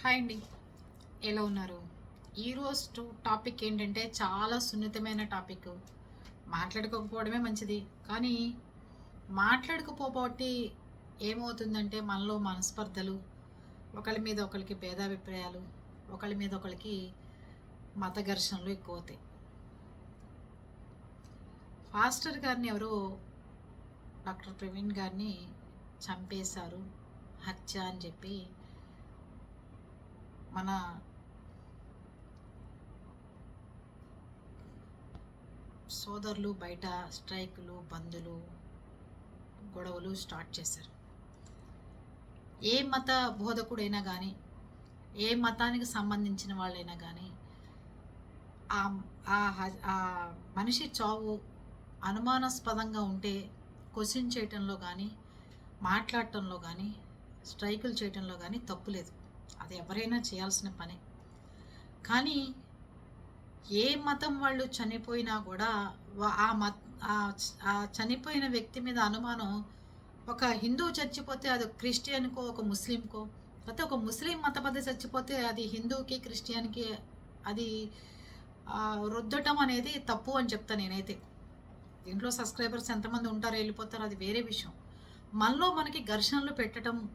Hi అండి. ఎలా ఉన్నారు? ఈరోజు టాపిక్ ఏంటంటే చాలా సున్నితమైన టాపిక్. మాట్లాడుకోకపోవడమే మంచిది. కానీ మాట్లాడుకోపోబట్టి ఏమవుతుందంటే మనలో మనస్పర్ధలు ఒకరి మీద ఒకరికి భేదాభిప్రాయాలు ఒకరి మీద ఒకరికి మత ఘర్షణలు ఎక్కువ అవుతాయి ఫాస్టర్ గారిని ఎవరో డాక్టర్ ప్రవీణ్ గారిని చంపేశారు. హత్య అని చెప్పి మన సోదరులు బయట స్ట్రైకులు బంధులు గొడవలు స్టార్ట్ చేశారు. ఏ మత బోధకుడైనా కానీ ఏ మతానికి సంబంధించిన వాళ్ళైనా కానీ ఆ ఆ ఆ మనిషి చావు అనుమానాస్పదంగా ఉంటే క్వశ్చన్ చేయటంలో కానీ మాట్లాడటంలో కానీ స్ట్రైకులు చేయటంలో కానీ తప్పు లేదు. అది ఎవరైనా చేయాల్సిన పనే. కానీ ఏ మతం వాళ్ళు చనిపోయినా కూడా ఆ మత ఆ- చనిపోయిన వ్యక్తి మీద అనుమానం ఒక హిందువు చచ్చిపోతే అది క్రిస్టియన్కో ఒక ముస్లింకో లేకపోతే ఒక ముస్లిం మతపద్ధతి చచ్చిపోతే అది హిందువుకి క్రిస్టియన్కి అది రుద్దటం అనేది తప్పు అని చెప్తా నేనైతే. దీంట్లో సబ్స్క్రైబర్స్ ఎంతమంది ఉంటారో వెళ్ళిపోతారో అది వేరే విషయం. మనలో మనకి ఘర్షణలు పెట్టడం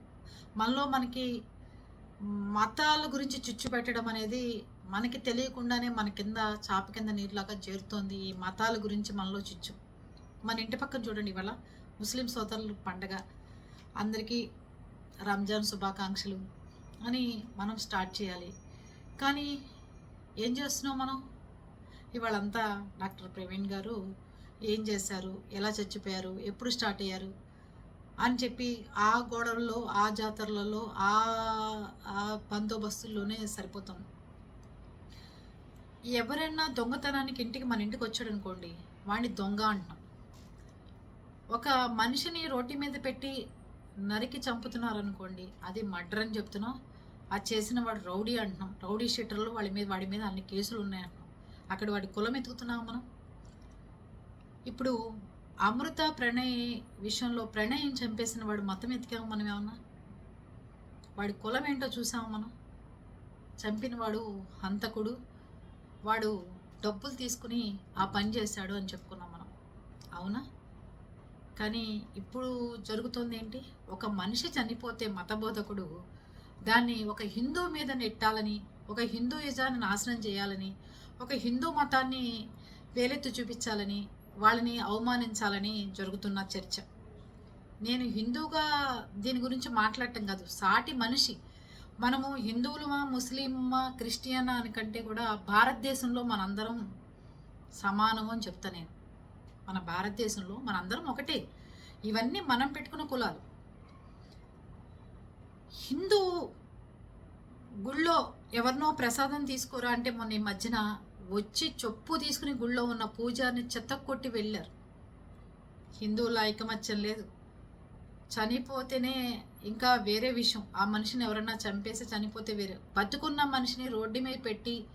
మనలో మనకి మతాల గురించి చిచ్చు పెట్టడం అనేది మనకి తెలియకుండానే మన కింద చాప కింద నీరులాగా చేరుతోంది. ఈ మతాల గురించి మనలో చిచ్చు. మన ఇంటి పక్కన చూడండి ఇవాళ ముస్లిం సోదరుల పండగ. అందరికీ రంజాన్ శుభాకాంక్షలు అని మనం స్టార్ట్ చేయాలి. కానీ ఏం చేస్తున్నాం మనం? ఇవాళంతా డాక్టర్ ప్రవీణ్ గారు ఏం చేశారు? ఎలా చచ్చిపోయారు? ఎప్పుడు స్టార్ట్ అయ్యారు? అని చెప్పి ఆ గోడల్లో ఆ జాతరలలో ఆ ఆ బందోబస్తుల్లోనే సరిపోతాం. ఎవరైనా దొంగతనానికి ఇంటికి మన ఇంటికి వచ్చాడు అనుకోండి వాడిని దొంగ అంటున్నాం ఒక మనిషిని రోడ్డు మీద పెట్టి నరికి చంపుతున్నారు అనుకోండి అది మర్డర్ అని చెప్తున్నాం. అది చేసిన వాడు రౌడీ అంటున్నాం. రౌడీ షీటర్లు వాడి మీద వాడి మీద అన్ని కేసులు ఉన్నాయి అంటున్నాం అక్కడ వాడి కులం ఎత్తుకుతున్నాం మనం. ఇప్పుడు అమృత ప్రణయ్ విషయంలో ప్రణయం చంపేసిన వాడు మతం ఎతికాము మనం ఏమన్నా? వాడి కులం ఏంటో చూసాము మనం? చంపినవాడు హంతకుడు. వాడు డబ్బులు తీసుకుని ఆ పని చేశాడు అని చెప్పుకున్నాం మనం. అవునా? కానీ ఇప్పుడు జరుగుతుంది ఏంటి? ఒక మనిషి చనిపోతే మతబోధకుడు దాన్ని ఒక హిందూ మీద నెట్టాలని ఒక హిందూయిజాన్ని నాశనం చేయాలని ఒక హిందూ మతాన్ని వేలెత్తి చూపించాలని వాళ్ళని అవమానించాలని జరుగుతున్న చర్చ. నేను హిందూగా దీని గురించి మాట్లాడటం కాదు సాటి మనిషి. మనము హిందువులమా ముస్లిమా క్రిస్టియనా కంటే కూడా భారతదేశంలో మనందరం సమానము అని చెప్తా నేను. మన భారతదేశంలో మనందరం ఒకటే. ఇవన్నీ మనం పెట్టుకున్న కులాలు. హిందూ గుళ్ళో ఎవరినో ప్రసాదం తీసుకోరా అంటే మొన్న ఈ మధ్యన వచ్చి చొప్పు తీసుకుని గుళ్ళో ఉన్న పూజారిని చెత్త కొట్టి వెళ్ళారు. హిందువుల ఐకమత్యం లేదు. చనిపోతేనే ఇంకా వేరే విషయం. ఆ మనిషిని ఎవరన్నా చంపేసి చనిపోతే వేరే. బతుకున్న మనిషిని రోడ్డు మీద పెట్టి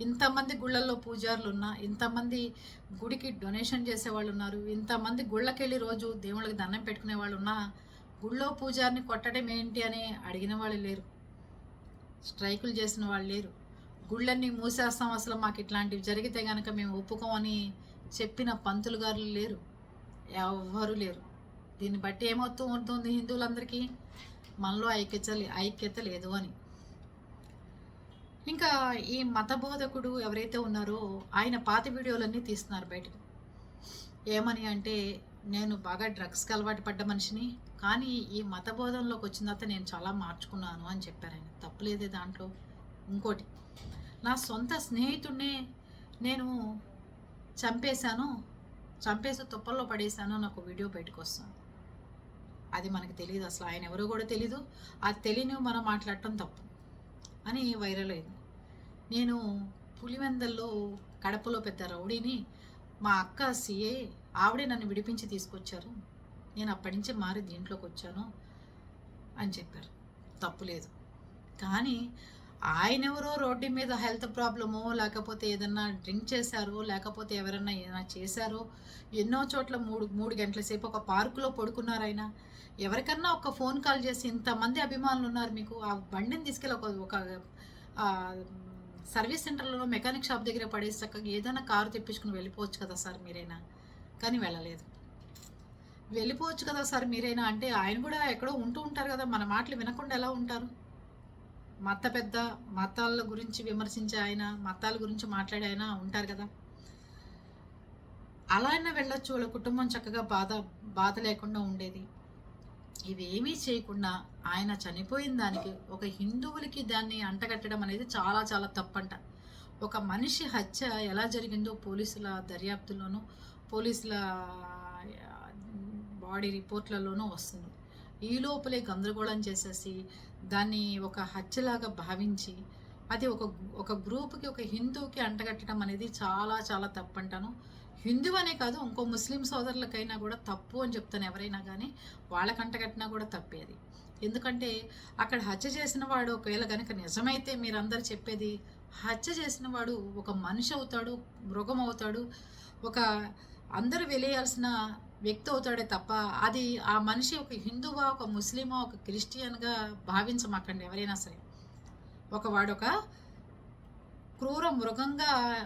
ఇంతమంది గుళ్ళల్లో పూజారులు ఉన్నా ఇంతమంది గుడికి డొనేషన్ చేసే వాళ్ళు ఉన్నారు ఇంతమంది గుళ్ళకెళ్ళి రోజు దేవుళ్ళకి దండం పెట్టుకునే వాళ్ళు ఉన్నా గుళ్ళో పూజారిని కొట్టడం ఏంటి అని అడిగిన వాళ్ళు లేరు. స్ట్రైకులు చేసిన వాళ్ళు లేరు. గుళ్ళన్నీ మూసేస్తాం అసలు మాకు ఇట్లాంటివి జరిగితే కనుక మేము ఒప్పుకోమని చెప్పిన పంతులు గారు లేరు. ఎవ్వరు లేరు. దీన్ని బట్టి ఏమవుతూ ఉంటుంది హిందువులందరికీ? మనలో ఐక్యత లే- ఐక్యత లేదు అని. ఇంకా ఈ మత బోధకుడు ఎవరైతే ఉన్నారో ఆయన పాత వీడియోలన్నీ తీస్తున్నారు బయటకు. ఏమని అంటే నేను బాగా డ్రగ్స్కి అలవాటు పడ్డ మనిషిని కానీ ఈ మత బోధనలోకి వచ్చిన తర్వాత నేను చాలా మార్చుకున్నాను అని చెప్పారు ఆయన. తప్పులేదే దాంట్లో. ఇంకోటి నా సొంత స్నేహితుడినే నేను చంపేశాను చంపేసి తుప్పల్లో పడేశాను నాకు వీడియో బయటకు వస్తుంది అది మనకు తెలియదు అసలు ఆయన ఎవరో కూడా తెలీదు. అది తెలియని మనం మాట్లాడటం తప్పు అని వైరల్ అయింది. నేను పులివెందల్లో కడపలో పెద్ద రౌడీని మా అక్క సిఏ ఆవిడే నన్ను విడిపించి తీసుకొచ్చారు. నేను అప్పటి నుంచి మారి దీంట్లోకి వచ్చాను అని చెప్పారు. తప్పు లేదు. కానీ ఆయన ఎవరో రోడ్డు మీద హెల్త్ ప్రాబ్లమో లేకపోతే ఏదన్నా డ్రింక్ చేశారో లేకపోతే ఎవరన్నా ఏదైనా చేశారో ఎన్నో చోట్ల మూడు మూడు గంటల సేపు ఒక పార్కులో పడుకున్నారు ఆయన. ఎవరికన్నా ఒక ఫోన్ కాల్ చేసి ఇంతమంది అభిమానులు ఉన్నారు మీకు ఆ బండిని తీసుకెళ్ళి ఒక ఒక సర్వీస్ సెంటర్లో మెకానిక్ షాప్ దగ్గర పడేసి చక్కగా ఏదైనా కారు తెప్పించుకుని వెళ్ళిపోవచ్చు కదా సార్ మీరైనా? కానీ వెళ్ళలేదు. వెళ్ళిపోవచ్చు కదా సార్ మీరైనా అంటే ఆయన కూడా ఎక్కడో ఉంటూ ఉంటారు కదా మన మాటలు వినకుండా ఎలా ఉంటారు? మత పెద్ద మతాల గురించి విమర్శించే ఆయన మతాల గురించి మాట్లాడే ఆయన ఉంటారు కదా. అలా అయినా వెళ్ళొచ్చు వాళ్ళ కుటుంబం చక్కగా బాధ బాధ లేకుండా ఉండేది. ఇవేమీ చేయకుండా ఆయన చనిపోయిన దానికి ఒక హిందువులకి దాన్ని అంటగట్టడం అనేది చాలా చాలా తప్పంట. ఒక మనిషి హత్య ఎలా జరిగిందో పోలీసుల దర్యాప్తులోనూ పోలీసుల బాడీ రిపోర్ట్లలోనూ వస్తుంది. ఈ లోపలే గందరగోళం చేసేసి దాన్ని ఒక హత్యలాగా భావించి అది ఒక ఒక గ్రూప్కి ఒక హిందువుకి అంటగట్టడం అనేది చాలా చాలా తప్పంటాను. హిందూ అనే కాదు ఇంకో ముస్లిం సోదరులకైనా కూడా తప్పు అని చెప్తాను ఎవరైనా కానీ వాళ్ళకి అంటగట్టినా కూడా తప్పేది ఎందుకంటే అక్కడ హత్య చేసిన వాడు ఒకవేళ కనుక నిజమైతే మీరందరూ చెప్పేది హత్య చేసిన వాడు ఒక మనిషి అవుతాడు మృగం అవుతాడు ఒక అందరు వెలేయాల్సిన వ్యక్తి అవుతాడే తప్ప అది ఆ మనిషి ఒక హిందువా ఒక ముస్లిమా ఒక క్రిస్టియన్గా భావించమాకండి ఎవరైనా సరే. ఒకవాడు ఒక క్రూర మృగంగా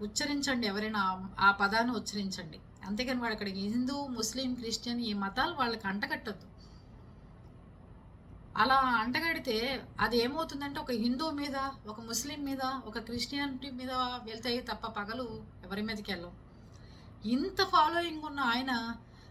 ఉచ్చరించండి ఎవరైనా ఆ- ఆ పదాన్ని ఉచ్చరించండి. అంతేకాని వాడు అక్కడ హిందూ ముస్లిం క్రిస్టియన్ ఈ మతాలు వాళ్ళకి అంటగట్టద్దు. అలా అంటగడితే అది ఏమవుతుందంటే ఒక హిందూ మీద ఒక ముస్లిం మీద ఒక క్రిస్టియానిటీ మీద వెళ్తాయి తప్ప పగలు ఎవరి మీదకి వెళ్ళవు. ఇంత ఫాలోయింగ్ ఉన్న ఆయన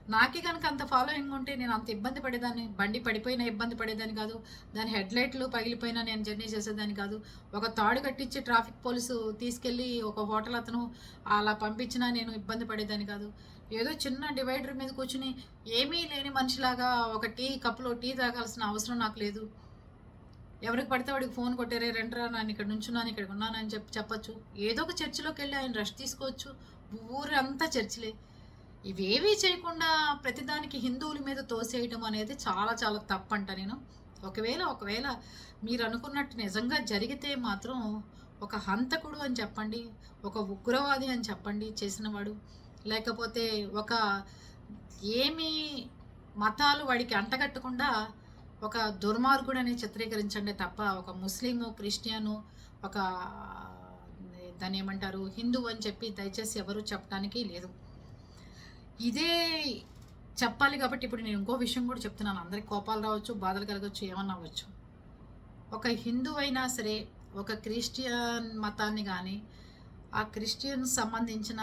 నాకే కనుక అంత ఫాలోయింగ్ ఉంటే నేను అంత ఇబ్బంది పడేదాన్ని. బండి పడిపోయినా ఇబ్బంది పడేదాన్ని కాదు. దాని హెడ్లైట్లు పగిలిపోయినా నేను జర్నీ చేసేదాన్ని కాదు. ఒక తాడు కట్టించి ట్రాఫిక్ పోలీసు తీసుకెళ్ళి ఒక హోటల్ అతను అలా పంపించినా నేను ఇబ్బంది పడేదాన్ని కాదు. ఏదో చిన్న డివైడర్ మీద కూర్చుని ఏమీ లేని మనిషిలాగా ఒక టీ కప్పులో టీ తాగాల్సిన అవసరం నాకు లేదు. ఎవరికి పడితే వాడికి ఫోన్ కొట్టారే రెండరా నేను ఇక్కడ నుంచున్నాను ఇక్కడ ఉన్నానని చెప్పి చెప్పచ్చు. ఏదో ఒక చర్చిలోకి వెళ్ళి ఆయన రెస్ట్ తీసుకోవచ్చు. ఊరంతా చర్చిలే. ఇవేవీ చేయకుండా ప్రతిదానికి హిందువుల మీద తోసేయడం అనేది చాలా చాలా తప్పంట నేను. ఒకవేళ ఒకవేళ మీరు అనుకున్నట్టు నిజంగా జరిగితే మాత్రం ఒక హంతకుడు అని చెప్పండి ఒక ఉగ్రవాది అని చెప్పండి చేసినవాడు. లేకపోతే ఒక ఏమి మతాలు వాడికి అంటగట్టకుండా ఒక దుర్మార్గుడు అని చిత్రీకరించండి తప్ప ఒక ముస్లిము క్రిస్టియను ఒక దాన్ని ఏమంటారు? హిందూ అని చెప్పి దయచేసి ఎవరు చెప్పడానికి లేదు. ఇదే చెప్పాలి కాబట్టి ఇప్పుడు నేను ఇంకో విషయం కూడా చెప్తున్నాను. అందరికి కోపాలు రావచ్చు బాధలు కలగవచ్చు ఏమన్నా అవ్వచ్చు. ఒక హిందూ అయినా సరే ఒక క్రిస్టియన్ మతాన్ని కానీ ఆ క్రిస్టియన్ సంబంధించిన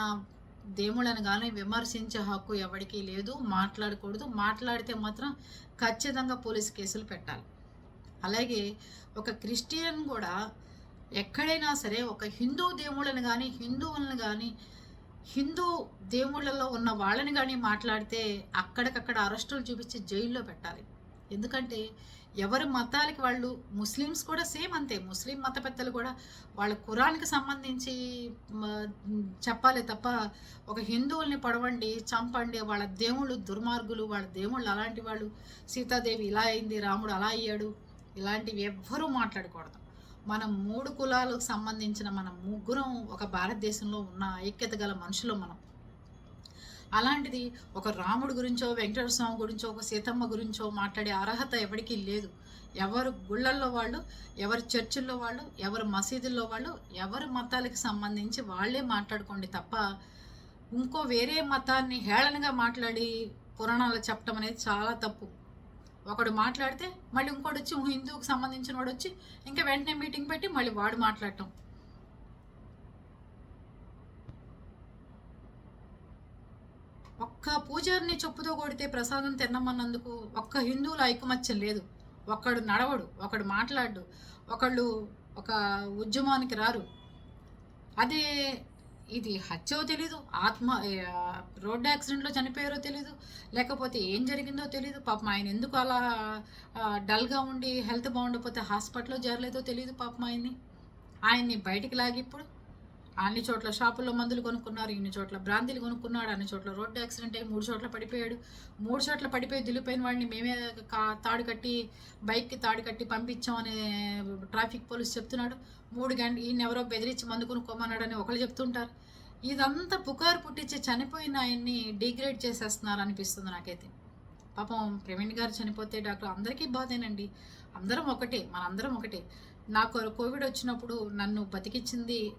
దేవుళ్ళని కానీ విమర్శించే హక్కు ఎవరికీ లేదు. మాట్లాడకూడదు. మాట్లాడితే మాత్రం ఖచ్చితంగా పోలీస్ కేసులు పెట్టాలి. అలాగే ఒక క్రిస్టియన్ కూడా ఎక్కడైనా సరే ఒక హిందూ దేవుళ్ళని కానీ హిందువులను కానీ హిందూ దేవుళ్ళలో ఉన్న వాళ్ళని కానీ మాట్లాడితే అక్కడికక్కడ అరెస్టులు చూపించి జైల్లో పెట్టాలి. ఎందుకంటే ఎవరి మతాలకి వాళ్ళు ముస్లిమ్స్ కూడా సేమ్ అంతే. ముస్లిం మత పెద్దలు కూడా వాళ్ళ కురాన్కి సంబంధించి చెప్పాలి తప్ప ఒక హిందువుల్ని పడవండి చంపండి వాళ్ళ దేవుళ్ళు దుర్మార్గులు వాళ్ళ దేవుళ్ళు అలాంటి వాళ్ళు సీతాదేవి ఇలా అయింది రాముడు అలా అయ్యాడు ఇలాంటివి ఎవ్వరూ మాట్లాడకూడదు. మనం మూడు కులాలకు సంబంధించిన మన ముగ్గురం ఒక భారతదేశంలో ఉన్న ఐక్యత గల మనుషులు మనం. అలాంటిది ఒక రాముడి గురించో వెంకటేశ్వర స్వామి గురించో ఒక సీతమ్మ గురించో మాట్లాడే అర్హత ఎవరికీ లేదు. ఎవరు గుళ్ళల్లో వాళ్ళు ఎవరి చర్చిల్లో వాళ్ళు ఎవరి మసీదుల్లో వాళ్ళు ఎవరి మతాలకు సంబంధించి వాళ్ళే మాట్లాడుకోండి తప్ప ఇంకో వేరే మతాన్ని హేళనగా మాట్లాడి పురాణాలు చెప్పడం అనేది చాలా తప్పు. ఒకడు మాట్లాడితే మళ్ళీ ఇంకోటి వచ్చి హిందువుకి సంబంధించిన వాడు వచ్చి ఇంకా వెంటనే మీటింగ్ పెట్టి మళ్ళీ వాడు మాట్లాడటం. ఒక్క పూజారిని చెప్పుతో కొడితే ప్రసాదం తినమన్నందుకు ఒక్క హిందువుల ఐకమత్యం లేదు. ఒకడు నడవడు ఒకడు మాట్లాడు ఒకళ్ళు ఒక ఉద్యమానికి రారు. అదే ఇది హత్యో తెలీదు ఆత్మ రోడ్డు యాక్సిడెంట్లో చనిపోయారో తెలీదు లేకపోతే ఏం జరిగిందో తెలీదు పాపం ఆయన ఎందుకు అలా డల్గా ఉండి హెల్త్ బాగుండకపోతే హాస్పిటల్లో చేరలేదో తెలియదు పాపం ఆయన్ని. ఆయన్ని బయటికి లాగి ఇప్పుడు అన్ని చోట్ల షాపుల్లో మందులు కొనుక్కున్నారు ఇన్ని చోట్ల బ్రాంతిలు కొనుక్కున్నాడు అన్ని చోట్ల రోడ్డు యాక్సిడెంట్ అయ్యి మూడు చోట్ల పడిపోయాడు. మూడు చోట్ల పడిపోయి దిలిపోయిన వాడిని మేమే కా- తాడు కట్టి బైక్కి తాడు కట్టి పంపించామని ట్రాఫిక్ పోలీస్ చెప్తున్నాడు. మూడు గంట ఈయన ఎవరో బెదిరించి మందు కొనుక్కోమన్నాడని ఒకళ్ళు చెప్తుంటారు. ఇదంతా పుకారు పుట్టించి చనిపోయిన ఆయన్ని డిగ్రేడ్ చేసేస్తున్నారు అనిపిస్తుంది నాకైతే. పాపం ప్రవీణ్ గారు చనిపోతే డాక్టర్ అందరికీ బాధేనండి. అందరం ఒకటే మనందరం ఒకటే. నాకు కోవిడ్ వచ్చినప్పుడు నన్ను బతికించింది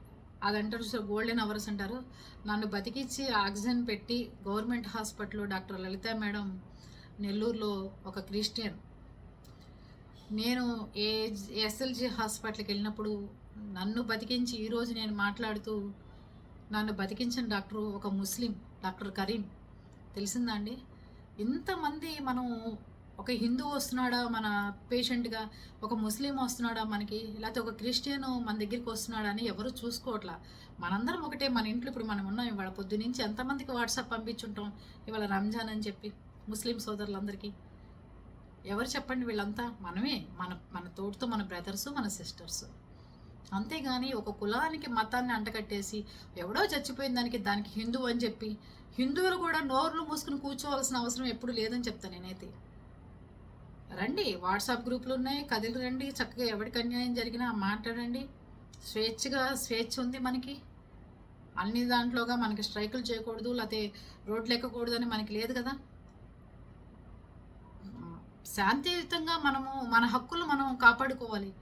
అది అంటారు సో గోల్డెన్ అవర్స్ అంటారు. నన్ను బతికించి ఆక్సిజన్ పెట్టి గవర్నమెంట్ హాస్పిటల్లో డాక్టర్ లలిత మేడం నెల్లూరులో ఒక క్రిస్టియన్. నేను ఏ ఎస్ఎల్జి హాస్పిటల్కి వెళ్ళినప్పుడు నన్ను బతికించి ఈరోజు నేను మాట్లాడుతూ నన్ను బతికించిన డాక్టరు ఒక ముస్లిం డాక్టర్ కరీం. తెలిసిందా అండి? ఇంతమంది మనం ఒక హిందూ వస్తున్నాడా మన పేషెంట్గా? ఒక ముస్లిం వస్తున్నాడా మనకి? లేకపోతే ఒక క్రిస్టియన్ మన దగ్గరికి వస్తున్నాడా అని ఎవరు చూసుకోవట్లా? మనందరం ఒకటే మన ఇంట్లో ఇప్పుడు మనం ఉన్నాం. ఇవాళ పొద్దు నుంచి ఎంతమందికి వాట్సాప్ పంపించుంటాం? ఇవాళ రంజాన్ అని చెప్పి ముస్లిం సోదరులందరికీ. ఎవరు చెప్పండి వీళ్ళంతా? మనమే. మన మన తోడుతో మన బ్రదర్స్ మన సిస్టర్స్. అంతేగాని ఒక కులానికి మతాన్ని అంటకట్టేసి ఎవడో చచ్చిపోయిన దానికి దానికి హిందూ అని చెప్పి హిందువులు కూడా నోర్లు మూసుకుని కూర్చోవలసిన అవసరం ఎప్పుడు లేదని చెప్తాను నేనైతే. రండి వాట్సాప్ గ్రూపులు ఉన్నాయి కదిలి రండి చక్కగా ఎవరికి అన్యాయం జరిగినా మాట్లాడండి. స్వేచ్ఛగా స్వేచ్ఛ ఉంది మనకి. అన్ని దాంట్లోగా మనకి స్ట్రైకులు చేయకూడదు లేకపోతే రోడ్లు ఎక్కకూడదు అని మనకి లేదు కదా. శాంతియుతంగా మనము మన హక్కులు మనం కాపాడుకోవాలి.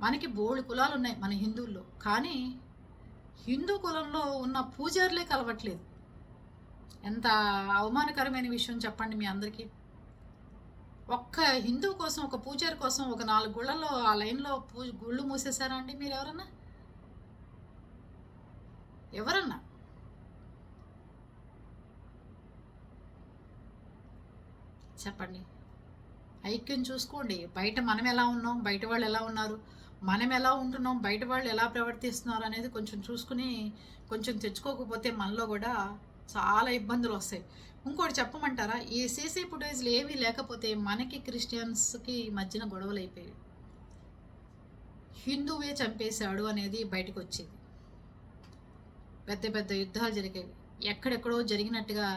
మనకి బోళ్ళు కులాలు ఉన్నాయి మన హిందువుల్లో కానీ హిందూ కులంలో ఉన్న పూజారులే కలవట్లేదు. ఎంత అవమానకరమైన విషయం చెప్పండి మీ అందరికీ. ఒక్క హిందూ కోసం ఒక పూజారి కోసం ఒక నాలుగు గుళ్ళలో ఆ లైన్లో పూ గుళ్ళు మూసేశారా అండి మీరు ఎవరన్నా? ఎవరన్నా? చెప్పండి. ఐక్యం చూసుకోండి. బయట మనం ఎలా ఉన్నాం? బయట వాళ్ళు ఎలా ఉన్నారు? మనం ఎలా ఉంటున్నాం? బయట వాళ్ళు ఎలా ప్రవర్తిస్తున్నారు అనేది కొంచెం చూసుకుని కొంచెం తెచ్చుకోకపోతే మనలో కూడా చాలా ఇబ్బందులు వస్తాయి. ఇంకోటి చెప్పమంటారా? ఈ సీసీ ఫుటేజ్లు ఏమీ లేకపోతే మనకి క్రిస్టియన్స్కి మధ్యన గొడవలు అయిపోయాయి హిందువే చంపేశాడు అనేది బయటకు వచ్చేది పెద్ద పెద్ద యుద్ధాలు జరిగేవి. ఎక్కడెక్కడో జరిగినట్టుగా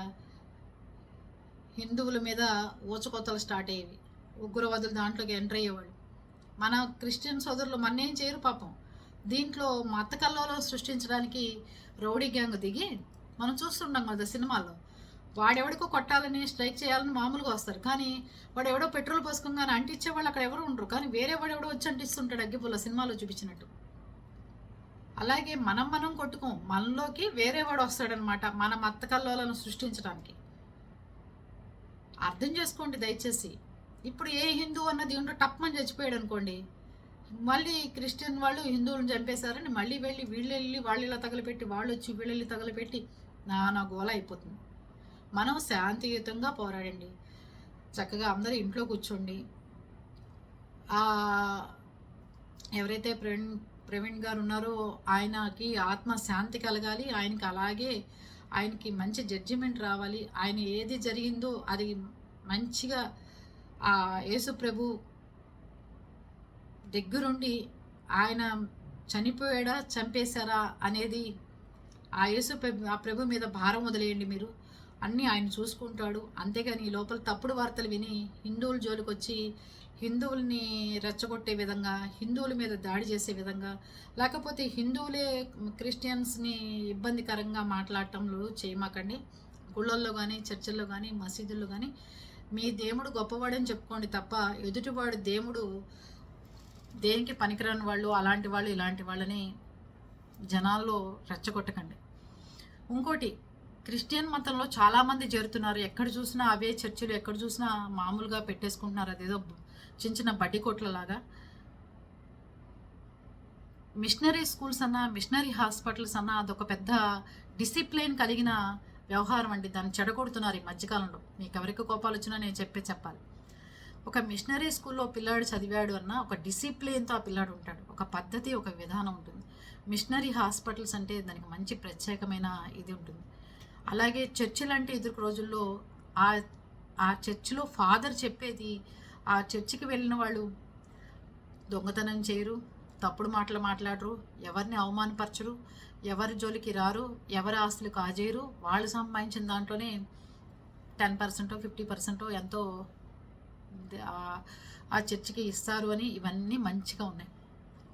హిందువుల మీద ఊచకొత్తలు స్టార్ట్ అయ్యేవి. ఉగ్రవాదులు దాంట్లోకి ఎంటర్ అయ్యేవాళ్ళు. మన క్రిస్టియన్ సోదరులు మన్నేం చేయరు పాపం. దీంట్లో మత కల్లోలం సృష్టించడానికి రౌడీ గ్యాంగ్ దిగి మనం చూస్తుంటాం కదా సినిమాల్లో. వాడెవడికో కొట్టాలని స్ట్రైక్ చేయాలని మామూలుగా వస్తారు. కానీ వాడు ఎవడో పెట్రోల్ పోసుకోగానే అంటించే వాళ్ళు అక్కడ ఎవరు ఉండరు. కానీ వేరే వాడు ఎవడో వచ్చి అంటిస్తుంటాడు అగ్గిపుల్ల సినిమాలో చూపించినట్టు. అలాగే మనం మనం కొట్టుకోం. మనలోకి వేరే వాడు వస్తాడనమాట మన మత్తకల్లోలను సృష్టించడానికి. అర్థం చేసుకోండి దయచేసి. ఇప్పుడు ఏ హిందూ అన్నది ఉంటే టప్మని చచ్చిపోయాడు అనుకోండి మళ్ళీ క్రిస్టియన్ వాళ్ళు హిందువులను చంపేశారని మళ్ళీ వెళ్ళి వీళ్ళు వెళ్ళి వాళ్ళు ఇలా తగలపెట్టి వాళ్ళు వచ్చి వీళ్ళు వెళ్ళి తగలపెట్టి నానా గోల అయిపోతుంది. మనం శాంతియుతంగా పోరాడండి. చక్కగా అందరూ ఇంట్లో కూర్చోండి. ఎవరైతే ప్రవీణ్ ప్రవీణ్ గారు ఉన్నారో ఆయనకి ఆత్మ శాంతి కలగాలి. ఆయనకి అలాగే ఆయనకి మంచి జడ్జిమెంట్ రావాలి. ఆయన ఏది జరిగిందో అది మంచిగా ఆ యేసు ప్రభు దగ్గరుండి ఆయన చనిపోయాడా చంపేశారా అనేది ఆ యేసు ప్రభు ఆ ప్రభు మీద భారం వదిలేయండి మీరు. అన్నీ ఆయన చూసుకుంటాడు. అంతేగాని ఈ లోపల తప్పుడు వార్తలు విని హిందువుల జోలికి వచ్చి హిందువుల్ని రెచ్చగొట్టే విధంగా హిందువుల మీద దాడి చేసే విధంగా లేకపోతే హిందువులే క్రిస్టియన్స్ని ఇబ్బందికరంగా మాట్లాడటంలో చేయమాకండి. గుళ్ళల్లో కానీ చర్చిల్లో కానీ మసీదుల్లో కానీ మీ దేవుడు గొప్పవాడని చెప్పుకోండి తప్ప ఎదుటివాడు దేవుడు దేనికి పనికిరాని వాళ్ళు అలాంటి వాళ్ళు ఇలాంటి వాళ్ళని జనాల్లో రెచ్చగొట్టకండి. ఇంకోటి క్రిస్టియన్ మతంలో చాలామంది చేరుతున్నారు. ఎక్కడ చూసినా అవే చర్చిలు ఎక్కడ చూసినా మామూలుగా పెట్టేసుకుంటున్నారు. అదేదో చిన్న చిన్న బడ్డీ కొట్లలాగా. మిషనరీ స్కూల్స్ అన్నా మిషనరీ హాస్పిటల్స్ అన్నా అదొక పెద్ద డిసిప్లిన్ కలిగిన వ్యవహారం అండి. దాన్ని చెడగొడుతున్నారు ఈ మధ్యకాలంలో. మీకు ఎవరికి కోపాలు వచ్చినా నేను చెప్పే చెప్పాలి. ఒక మిషనరీ స్కూల్లో పిల్లాడు చదివాడు అన్న ఒక డిసిప్లిన్తో ఆ పిల్లాడు ఉంటాడు. ఒక పద్ధతి ఒక విధానం ఉంటుంది. మిషనరీ హాస్పిటల్స్ అంటే దానికి మంచి ప్రత్యేకమైన ఇది ఉంటుంది. అలాగే చర్చిలు అంటే ఎదురు రోజుల్లో ఆ ఆ చర్చిలో ఫాదర్ చెప్పేది ఆ చర్చికి వెళ్ళిన వాళ్ళు దొంగతనం చేయరు తప్పుడు మాటలు మాట్లాడరు ఎవరిని అవమానపరచరు ఎవరి జోలికి రారు ఎవరి ఆస్తులు కాజేయరు. వాళ్ళు సంపాదించిన దాంట్లోనే టెన్ పర్సెంటో ఫిఫ్టీ పర్సెంటో ఎంతో ఆ- ఆ చర్చికి ఇస్తారు అని ఇవన్నీ మంచిగా ఉన్నాయి.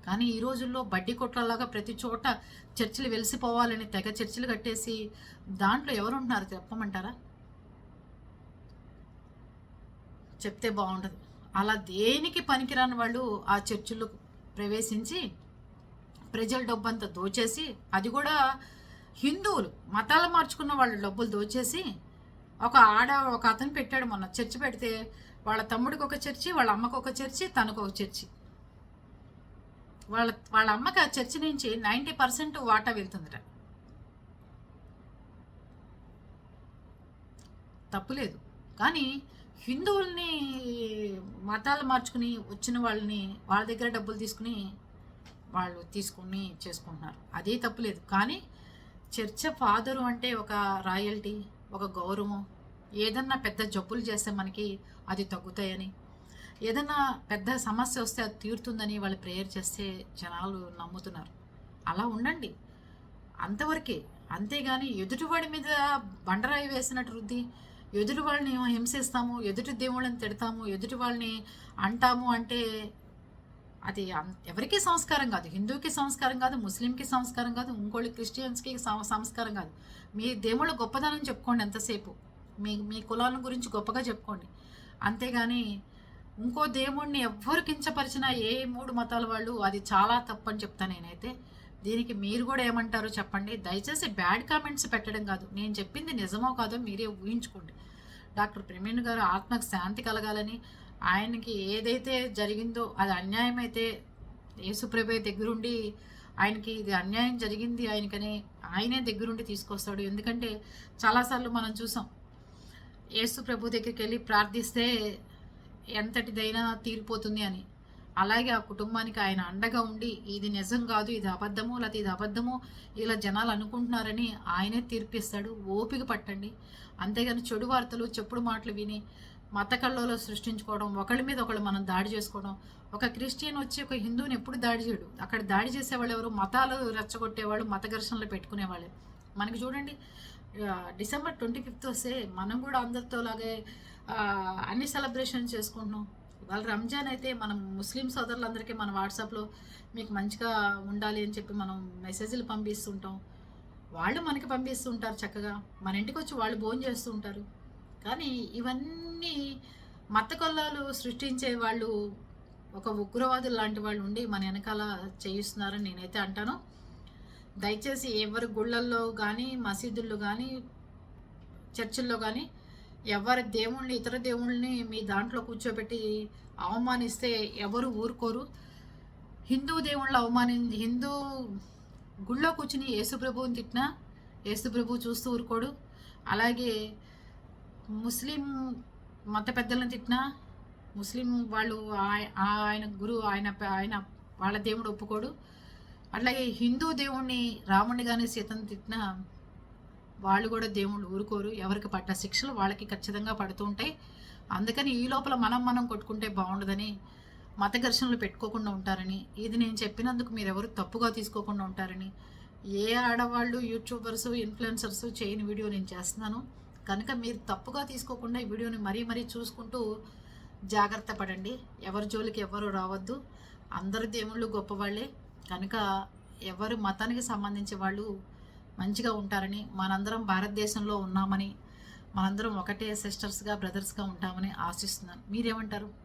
కానీ ఈ రోజుల్లో బడ్డీ కొట్లలాగా ప్రతి చోట చర్చిలు వెలిసిపోవాలని తెగ చర్చిలు కట్టేసి దాంట్లో ఎవరు ఉంటున్నారు చెప్పమంటారా? చెప్తే బాగుండదు అలా దేనికి పనికిరాని వాళ్ళు ఆ చర్చిల్లో ప్రవేశించి ప్రజల డబ్బంతా దోచేసి అది కూడా హిందువులు మతాలు మార్చుకున్న వాళ్ళ డబ్బులు దోచేసి ఒక ఆడ ఒక అతను పెట్టాడు మొన్న చర్చి పెడితే వాళ్ళ తమ్ముడికి ఒక చర్చి వాళ్ళ అమ్మకు ఒక చర్చి తనకు ఒక చర్చి. వాళ్ళ వాళ్ళ అమ్మకి ఆ చర్చి నుంచి నైంటీ పర్సెంట్ వాటా వెళ్తుందట. తప్పులేదు. కానీ హిందువుల్ని మతాలు మార్చుకుని వచ్చిన వాళ్ళని వాళ్ళ దగ్గర డబ్బులు తీసుకుని వాళ్ళు తీసుకుని చేసుకుంటున్నారు. అదే తప్పులేదు. కానీ చర్చ ఫాదరు అంటే ఒక రాయల్టీ ఒక గౌరవం ఏదన్నా పెద్ద జబ్బులు చేస్తే మనకి అది తగ్గుతాయని ఏదైనా పెద్ద సమస్య వస్తే అది తీరుతుందని వాళ్ళు ప్రేయర్ చేస్తే జనాలు నమ్ముతున్నారు. అలా ఉండండి. అంతవరకే అంతేగాని ఎదుటివాడి మీద బండరాయి వేసినట్టు రుద్ది ఎదుటి వాళ్ళని హింసిస్తాము ఎదుటి దేవుళ్ళని తిడతాము ఎదుటి వాళ్ళని అంటాము అంటే అది అం- ఎవరికీ సంస్కారం కాదు. హిందూకి సంస్కారం కాదు ముస్లింకి సంస్కారం కాదు ఇంకోళ్ళు క్రిస్టియన్స్కి సంస్కారం కాదు. మీ దేవుళ్ళ గొప్పదనం చెప్పుకోండి ఎంతసేపు. మీ మీ కులాల గురించి గొప్పగా చెప్పుకోండి. అంతేగాని ఇంకో దేవుణ్ణి ఎవ్వరు కించపరిచినా ఏ మూడు మతాల వాళ్ళు అది చాలా తప్పని చెప్తాను నేనైతే. దీనికి మీరు కూడా ఏమంటారో చెప్పండి. దయచేసి బ్యాడ్ కామెంట్స్ పెట్టడం కాదు. నేను చెప్పింది నిజమో కాదో మీరే ఊహించుకోండి. డాక్టర్ ప్రవీణ్ గారు ఆత్మకు శాంతి కలగాలని ఆయనకి ఏదైతే జరిగిందో అది అన్యాయం అయితే యేసుప్రభే దగ్గరుండి ఆయనకి ఇది అన్యాయం జరిగింది ఆయనకని ఆయనే దగ్గరుండి తీసుకొస్తాడు. ఎందుకంటే చాలాసార్లు మనం చూసాం యేసు ప్రభు దగ్గరికి వెళ్ళి ప్రార్థిస్తే ఎంతటిదైనా తీరిపోతుంది అని. అలాగే ఆ కుటుంబానికి ఆయన అండగా ఉండి ఇది నిజం కాదు ఇది అబద్ధము లేకపోతే ఇది అబద్ధము ఇలా జనాలు అనుకుంటున్నారని ఆయనే తీర్పిస్తాడు. ఓపిక పట్టండి. అంతేగాని చెడు వార్తలు చెప్పుడు మాటలు విని మత కళ్ళలో సృష్టించుకోవడం ఒకళ్ళ మీద ఒకళ్ళు మనం దాడి చేసుకోవడం. ఒక క్రిస్టియన్ వచ్చి ఒక హిందువుని ఎప్పుడు దాడి చేయడు. అక్కడ దాడి చేసేవాళ్ళు ఎవరు? మతాలు రెచ్చగొట్టేవాళ్ళు మత ఘర్షణలు పెట్టుకునేవాళ్ళు. మనకి చూడండి డిసెంబర్ ట్వంటీ ఫిఫ్త్ వస్తే మనం కూడా అందరితో లాగే అన్ని సెలబ్రేషన్ చేసుకుంటున్నాం. ఇవాళ రంజాన్ అయితే మనం ముస్లిం సోదరులందరికీ మన వాట్సాప్లో మీకు మంచిగా ఉండాలి అని చెప్పి మనం మెసేజ్లు పంపిస్తుంటాం. వాళ్ళు మనకి పంపిస్తుంటారు చక్కగా. మన ఇంటికి వచ్చి వాళ్ళు భోజనం చేస్తుంటారు కానీ ఇవన్నీ మత కొల్లాలు సృష్టించే వాళ్ళు ఒక ఉగ్రవాదులు లాంటి వాళ్ళు ఉండి మన వెనకాల చేయిస్తున్నారని నేనైతే అంటాను. దయచేసి ఎవరి గుళ్ళల్లో కానీ మసీదుల్లో కానీ చర్చిల్లో కానీ ఎవరి దేవుణ్ణి ఇతర దేవుళ్ళని మీ దాంట్లో కూర్చోబెట్టి అవమానిస్తే ఎవరు ఊరుకోరు. హిందూ దేవుళ్ళు అవమాని హిందూ గుళ్ళో కూర్చుని యేసుప్రభువుని తిట్టినా యేసుప్రభు చూస్తూ ఊరుకోడు. అలాగే ముస్లిం మత పెద్దలను తిట్టినా ముస్లిం వాళ్ళు ఆయన గురు ఆయన ఆయన వాళ్ళ దేవుడు ఒప్పుకోడు. అట్లాగే హిందూ దేవుణ్ణి రాముడిని కానీ సీతను తిట్టినా వాళ్ళు కూడా దేవుళ్ళు ఊరుకోరు. ఎవరికి పడ్డ శిక్షలు వాళ్ళకి ఖచ్చితంగా పడుతూ ఉంటాయి. అందుకని ఈ లోపల మనం మనం కొట్టుకుంటే బాగుండదని మత ఘర్షణలు పెట్టుకోకుండా ఉంటారని ఇది నేను చెప్పినందుకు మీరు ఎవరు తప్పుగా తీసుకోకుండా ఉంటారని ఏ ఆడవాళ్ళు యూట్యూబర్స్ ఇన్ఫ్లుయెన్సర్స్ చేయని వీడియో నేను చేస్తున్నాను. కనుక మీరు తప్పుగా తీసుకోకుండా ఈ వీడియోని మరీ మరీ చూసుకుంటూ జాగ్రత్త పడండి. ఎవరి జోలికి ఎవరు రావద్దు. అందరు దేవుళ్ళు గొప్పవాళ్ళే. కనుక ఎవరు మతానికి సంబంధించి వాళ్ళు మంచిగా ఉంటారని మనందరం భారతదేశంలో ఉన్నామని మనందరం ఒకటే సిస్టర్స్గా బ్రదర్స్గా ఉంటామని ఆశిస్తున్నాను. మీరేమంటారు?